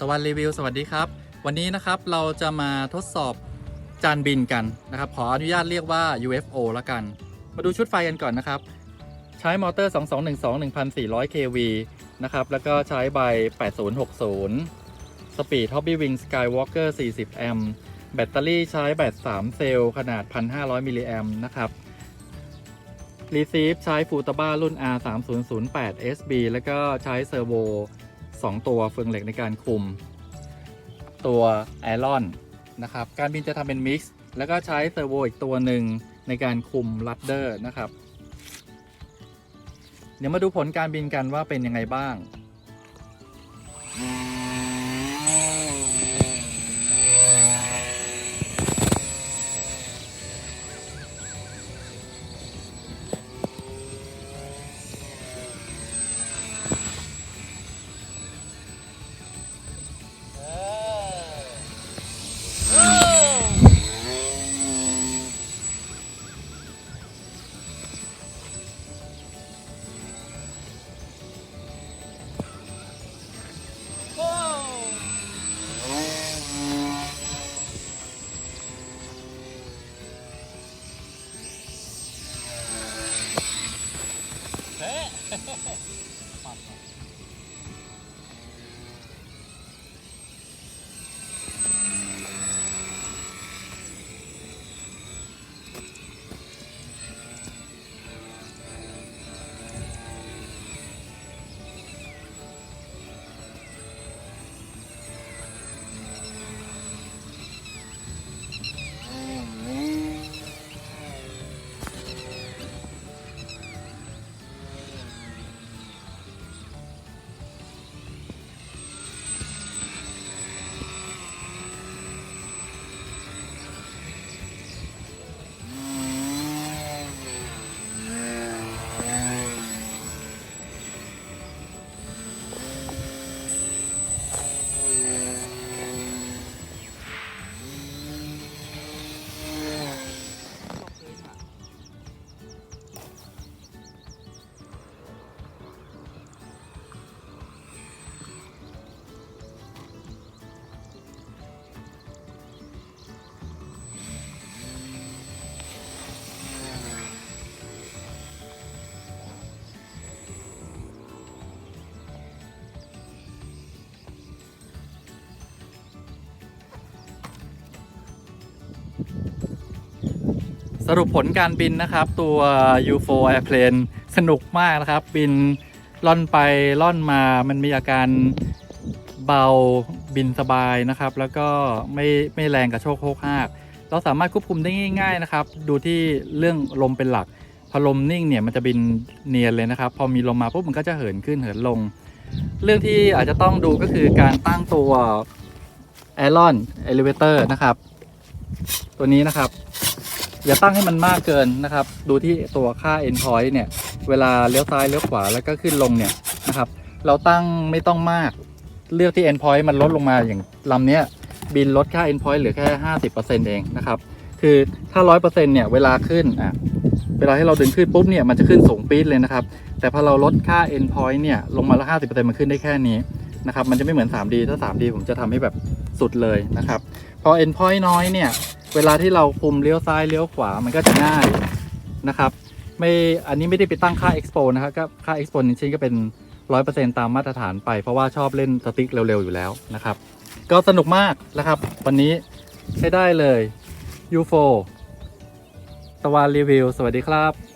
ตะวันรีวิวสวัสดีครับ วันนี้นะครับเราจะมาทดสอบจานบินกันนะครับ ขออนุญาตเรียกว่า UFO ละกัน มาดูชุดไฟกันก่อนนะครับ ใช้มอเตอร์ 2212 1400 kV นะครับ แล้วก็ใช้ใบ 8060 สปีด Hobby Wing Skywalker 40 แอมป์แบตเตอรี่ใช้แบต 3 เซลล์ ขนาด 1,500 มิลลิแอมป์นะครับรีซีฟใช้ฟูตาบ้ารุ่น R3008 SB แล้วก็ใช้เซอร์โว 2 ตัวเฟืองเหล็กในการคุม ตัวไอรอนนะครับ การบินจะทำเป็นมิกซ์แล้วก็ใช้เซอร์โวอีกตัวหนึ่งในการคุมลัดเดอร์นะครับ เดี๋ยวมาดูผลการบินกันว่าเป็นยังไงบ้าง পাঁচ Ayan. สรุปผลการบินนะครับ ตัว UFO Airplane สนุกมากนะครับ บินล่อนไปล่อนมามันมีอาการเบาบินสบายนะครับ แล้วก็ไม่ไม่แรงกระโชกโคกหากเราสามารถควบคุมได้ง่าย ๆนะครับ ดูที่เรื่องลมเป็นหลัก พอลมนิ่งเนี่ยมันจะบินเนียนเลยนะครับ พอมีลมมาปุ๊บมันก็จะเหินขึ้นเหินลง เรื่องที่อาจจะต้องดูก็คือการตั้งตัว a อรอน Elevator นะครับ ตัวนี้นะครับ อย่าตั้งให้มันมากเกินนะครับ ดูที่ตัวค่า endpoint เนี่ย เวลาเลี้ยวซ้ายเลี้ยวขวาแล้วก็ขึ้นลงเนี่ยนะครับ เราตั้งไม่ต้องมาก เลือกที่ endpoint มันลดลงมาอย่างลำเนี้ยบินลดค่า endpoint เหลือแค่50%เองนะครับ คือถ้า100%เนี่ยเวลาขึ้นอะเวลาที่เราดึงขึ้นปุ๊บเนี่ยมันจะขึ้นสูงปี๊ดเลยนะครับ แต่พอเราลดค่า endpoint เนี่ยลงมาละ50%มันขึ้นได้แค่นี้ นะครับ มันจะไม่เหมือน 3D ถ้า 3D ผมจะทำให้แบบสุดเลยนะครับ พอ endpoint น้อยเนี่ย เวลาที่เราคุมเลี้ยวซ้ายเลี้ยวขวามันก็จะง่ายนะครับ ไม่อันนี้ไม่ได้ไปตั้งค่า expo นะครับก็ค่า expo จริงๆก็เป็น 100%ตามมาตรฐานไป เพราะว่าชอบเล่นสติ๊กเร็วๆอยู่แล้วนะครับ ก็สนุกมากนะครับ วันนี้ใช้ได้เลย UFO ตะวันรีวิว สวัสดีครับ